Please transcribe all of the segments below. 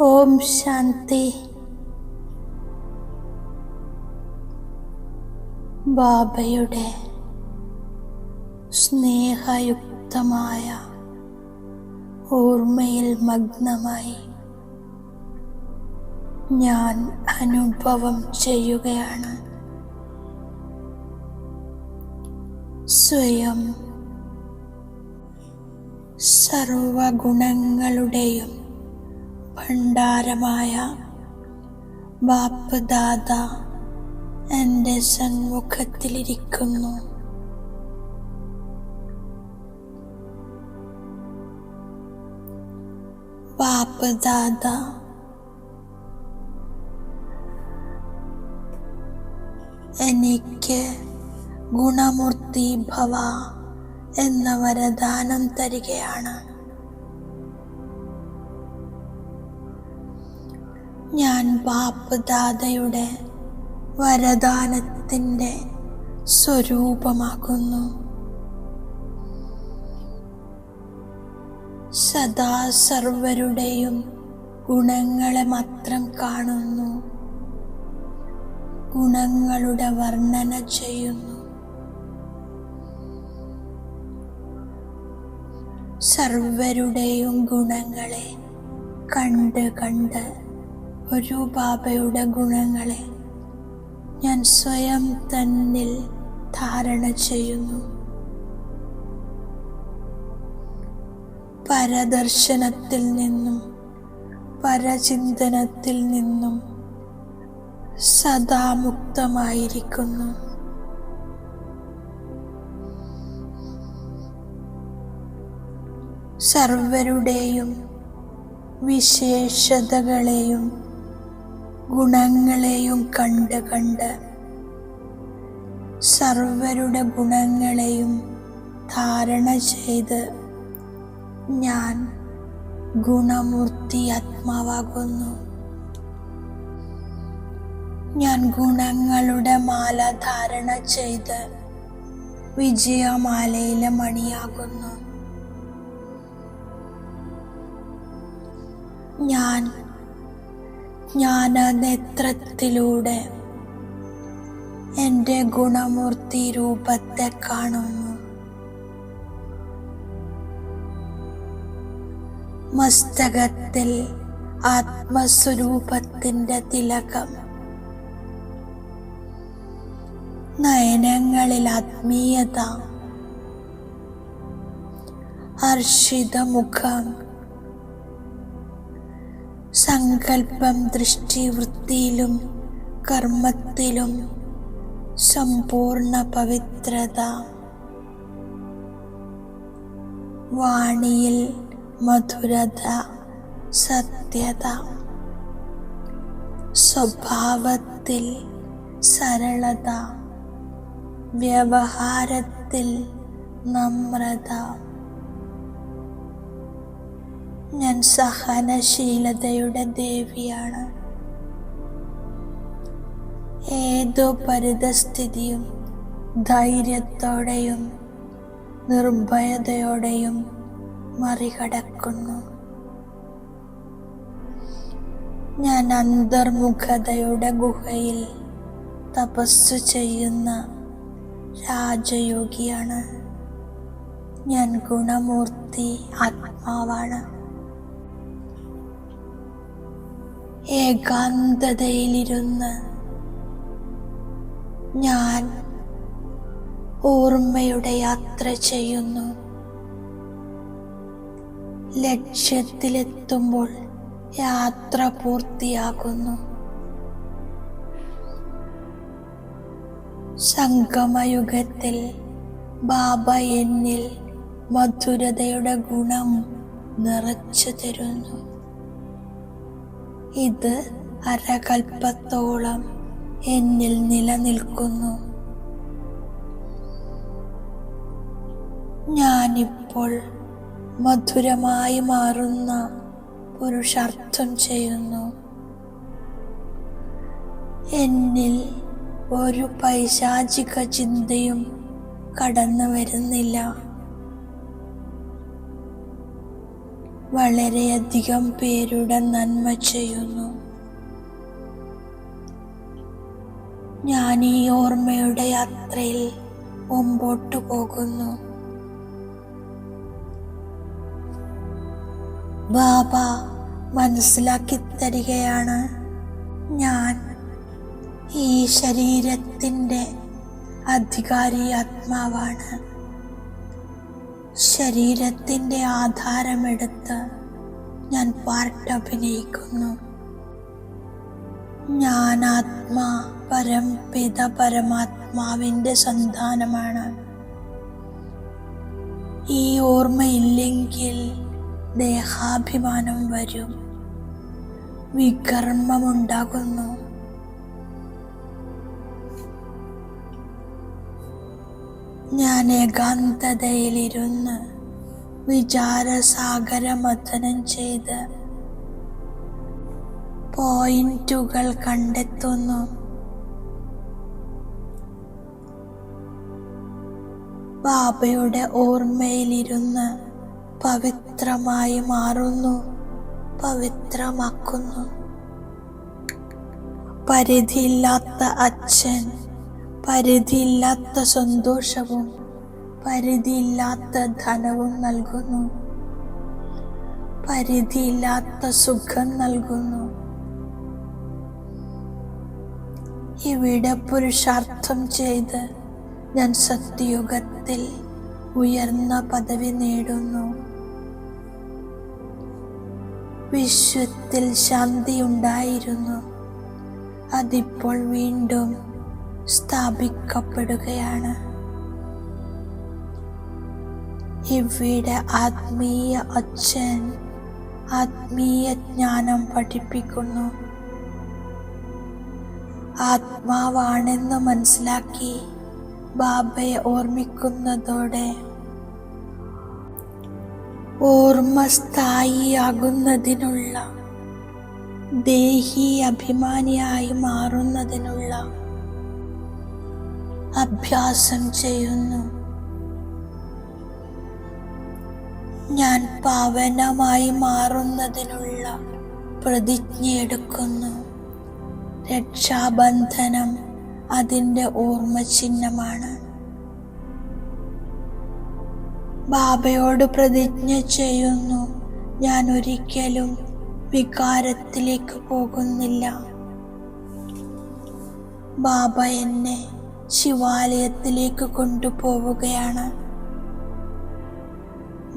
ഓം ശാന്തി. ബാബയുടെ സ്നേഹയുക്തമായ ഓർമ്മയിൽ മഗ്നമായി ഞാൻ അനുഭവം ചെയ്യുകയാണ്. സ്വയം സർവഗുണങ്ങളുടെയും ഭണ്ഡാരമായ ബാപ്പ് ദാദ എന്റെ സന്മുഖത്തിലിരിക്കുന്നു. ബാപ്പ് ദാദ എനിക്ക് ഗുണമൂർത്തി ഭവ എന്ന വരദാനം തരികയാണ്. ഞാൻ ബാപ്പ് വരദാനത്തിന്റെ സ്വരൂപമാകുന്നു. സദാ സർവരുടെയും ഗുണങ്ങളെ മാത്രം കാണുന്നു. ഗുണങ്ങളുടെ വർണന ചെയ്യുന്നു. സർവരുടെയും ഗുണങ്ങളെ കണ്ട് കണ്ട് ഒരു ബാബയുടെ ഗുണങ്ങളെ ഞാൻ സ്വയം തന്നിൽ ധാരണ ചെയ്യുന്നു. പരദർശനത്തിൽ നിന്നും പരചിന്തനത്തിൽ നിന്നും സദാ മുക്തമായിരിക്കുന്നു സർവരുടെയും വിശേഷതകളെയും ഗുണങ്ങളെയും കണ്ട് കണ്ട് സർവരുടെ ഗുണങ്ങളെയും ധാരണ ചെയ്ത് ഞാൻ ഗുണമൂർത്തി ആത്മാവാകുന്നു. ഞാൻ ഗുണങ്ങളുടെ മാല ധാരണ ചെയ്ത് വിജയമാലയിലെ മണിയാകുന്നു. ഞാൻ ജ്ഞാനനേത്രത്തിലൂടെ എന്റെ ഗുണമൂർത്തി രൂപത്തെ കാണുന്നു. മസ്തകത്തിൽ ആത്മസ്വരൂപത്തിന്റെ തിലകം. നയനങ്ങളിൽ ആത്മീയത. ഹർഷിതമുഖം സങ്കല്പം ദൃഷ്ടിവൃത്തിയിലും കർമ്മത്തിലും സമ്പൂർണ പവിത്രത. വാണിയിൽ മധുരത സത്യത. സ്വഭാവത്തിൽ സരളത. വ്യവഹാരത്തിൽ നമ്രത. ഞാൻ സഹനശീലതയുടെ ദേവിയാണ്. ഏതോ പരിതസ്ഥിതിയും ധൈര്യത്തോടെയും നിർഭയതയോടെയും മറികടക്കുന്നു. ഞാൻ അന്തർമുഖതയുടെ ഗുഹയിൽ തപസ്സു ചെയ്യുന്ന രാജയോഗിയാണ്. ഞാൻ ഗുണമൂർത്തി ആത്മാവാണ്. ഏകാന്തതയിലിരുന്ന് ഞാൻ ഓർമ്മയുടെ യാത്ര ചെയ്യുന്നു. ലക്ഷ്യത്തിലെത്തുമ്പോൾ യാത്ര പൂർത്തിയാകുന്നു. സംഗമയുഗത്തിൽ ബാബ എന്നിൽ മധുരതയുടെ ഗുണം നിറച്ചു തരുന്നു ഇത് അരകൽപ്പത്തോളം എന്നിൽ നിലനിൽക്കുന്നു. ഞാനിപ്പോൾ മധുരമായി മാറുന്ന പുരുഷാർത്ഥം ചെയ്യുന്നു. എന്നിൽ ഒരു പൈശാചിക ചിന്തയും കടന്നു വരുന്നില്ല. വളരെയധികം പേരുടെ നന്മ ചെയ്യുന്നു. ഞാൻ ഈ ഓർമ്മയുടെ യാത്രയിൽ മുമ്പോട്ടു പോകുന്നു. ബാബ മനസ്സിലാക്കി തരികയാണ് ഞാൻ ഈ ശരീരത്തിന്റെ അധികാരി ആത്മാവാണ്. ശരീരത്തിന്റെ ആധാരമെടുത്ത് ഞാൻ പാർട്ട് അഭിനയിക്കുന്നു ഞാൻ ആത്മാ പരംപിത പരമാത്മാവിന്റെ സന്താനമാണ്. ഈ ഓർമ്മയില്ലെങ്കിൽ ദേഹാഭിമാനം വരും. വികർമ്മമുണ്ടാകുന്നു. ഞാൻ ഏകാന്തതയിലിരുന്ന് വിചാരസാഗര മഥനം ചെയ്ത് പോയിന്റുകൾ കണ്ടെത്തുന്നു. ബാബയുടെ ഓർമ്മയിലിരുന്ന് പവിത്രമായി മാറുന്നു പവിത്രമാക്കുന്നു. പരിധിയില്ലാത്ത അച്ഛൻ പരിധിയില്ലാത്ത സന്തോഷവും പരിധിയില്ലാത്ത ധനവും നൽകുന്നു. പരിധിയില്ലാത്ത സുഖം നൽകുന്നു. ഇവിടെ പുരുഷാർത്ഥം ചെയ്ത് ഞാൻ സത്യയുഗത്തിൽ ഉയർന്ന പദവി നേടുന്നു. വിശ്വത്തിൽ ശാന്തി ഉണ്ടായിരുന്നു. അതിപ്പോൾ വീണ്ടും സ്ഥാപിക്കപ്പെടുകയാണ്. ഇവിടെ ആത്മീയ അച്ഛൻ ആത്മീയ ജ്ഞാനം പഠിപ്പിക്കുന്നു. ആത്മാവാണെന്ന് മനസ്സിലാക്കി ബാബയെ ഓർമ്മിക്കുന്നതോടെ ഓർമ്മ സ്ഥായിയാകുന്നതിനുള്ള ദേഹി അഭിമാനിയായി മാറുന്നതിനുള്ള അഭ്യാസം ചെയ്യുന്നു. ഞാൻ പാവനമായി മാറുന്നതിനുള്ള പ്രതിജ്ഞയെടുക്കുന്നു. രക്ഷാബന്ധനം അതിന്റെ ഓർമ്മ ചിഹ്നമാണ് ബാബയോട് പ്രതിജ്ഞ ചെയ്യുന്നു ഞാൻ ഒരിക്കലും വികാരത്തിലേക്ക് പോകുന്നില്ല. ബാബ എന്നെ ശിവാലയത്തിലേക്ക് കൊണ്ടുപോവുകയാണ്.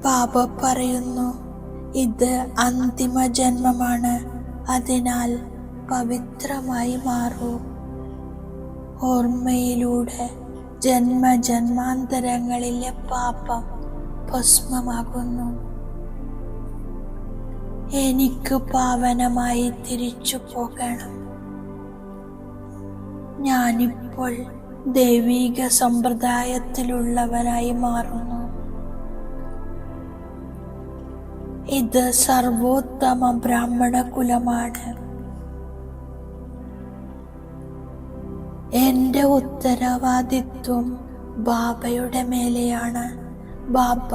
ബാബ പറയുന്നു ഇത് അന്തിമ ജന്മമാണ്. അതിനാൽ പവിത്രമായി മാറൂ. ഓർമ്മയിലൂടെ ജന്മജന്മാന്തരങ്ങളിലെ പാപം ഭസ്മമാകുന്നു. എനിക്ക് പാവനമായി തിരിച്ചു പോകണം. ഞാനിപ്പോൾ ദൈവിക സമ്പ്രദായത്തിലുള്ളവരായി മാറുന്നു. ഇത് സർവോത്തമ ബ്രാഹ്മണ കുലമാണ്. എന്റെ ഉത്തരവാദിത്വം ബാബയുടെ മേലെയാണ്. ബാബ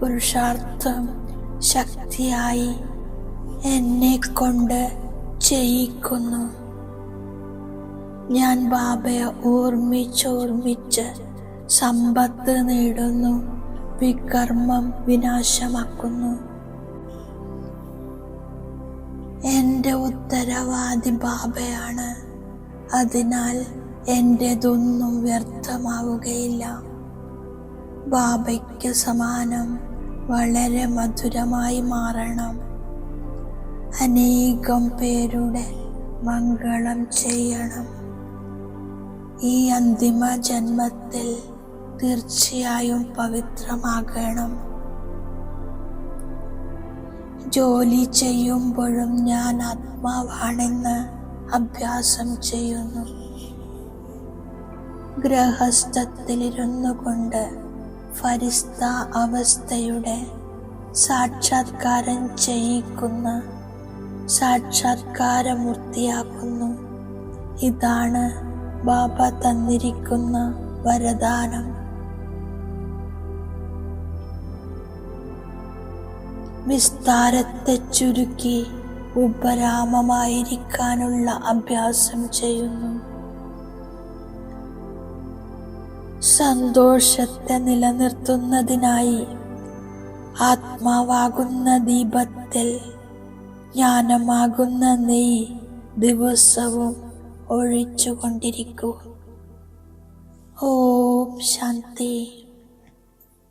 പുരുഷാർത്ഥം ശക്തിയായി എന്നെ കൊണ്ട് ചെയ്യിക്കുന്നു. ഞാൻ ബാബയെ ഓർമ്മിച്ചോർമ്മിച്ച് സമ്പത്ത് നേടുന്നു. വികർമ്മം വിനാശമാക്കുന്നു. എന്റെ ഉത്തരവാദി ബാബയാണ്. അതിനാൽ എന്റെതൊന്നും വ്യർത്ഥമാവുകയില്ല. ബാബയ്ക്ക് സമാനം വളരെ മധുരമായി മാറണം. അനേകം പേരുടെ മംഗളം ചെയ്യണം. ഈ അന്തിമ ജന്മത്തിൽ തീർച്ചയായും പവിത്രമാകണം. ജോലി ചെയ്യുമ്പോഴും ഞാൻ ആത്മാവാണെന്ന് അഭ്യാസം ചെയ്യുന്നു. ഗ്രഹസ്ഥത്തിലിരുന്നു കൊണ്ട് ഫരിസ്ത അവസ്ഥയുടെ സാക്ഷാത്കാരം ചെയ്യിക്കുന്ന സാക്ഷാത്കാരമൂർത്തിയാക്കുന്നു ഇതാണ് ബാബ തന്നിരിക്കുന്ന വരദാനം. വിസ്താരത്തെ ചുരുക്കി ഉപരാമമായിരിക്കാനുള്ള അഭ്യാസം ചെയ്യുന്നു. സന്തോഷത്തെ നിലനിർത്തുന്നതിനായി ആത്മാവാകുന്ന ദീപത്തിൽ ജ്ഞാനമാകുന്ന നെയ് ദിവസവും ഒഴിച്ചുകൊണ്ടിരിക്കൂ. ഓം ശാന്തി.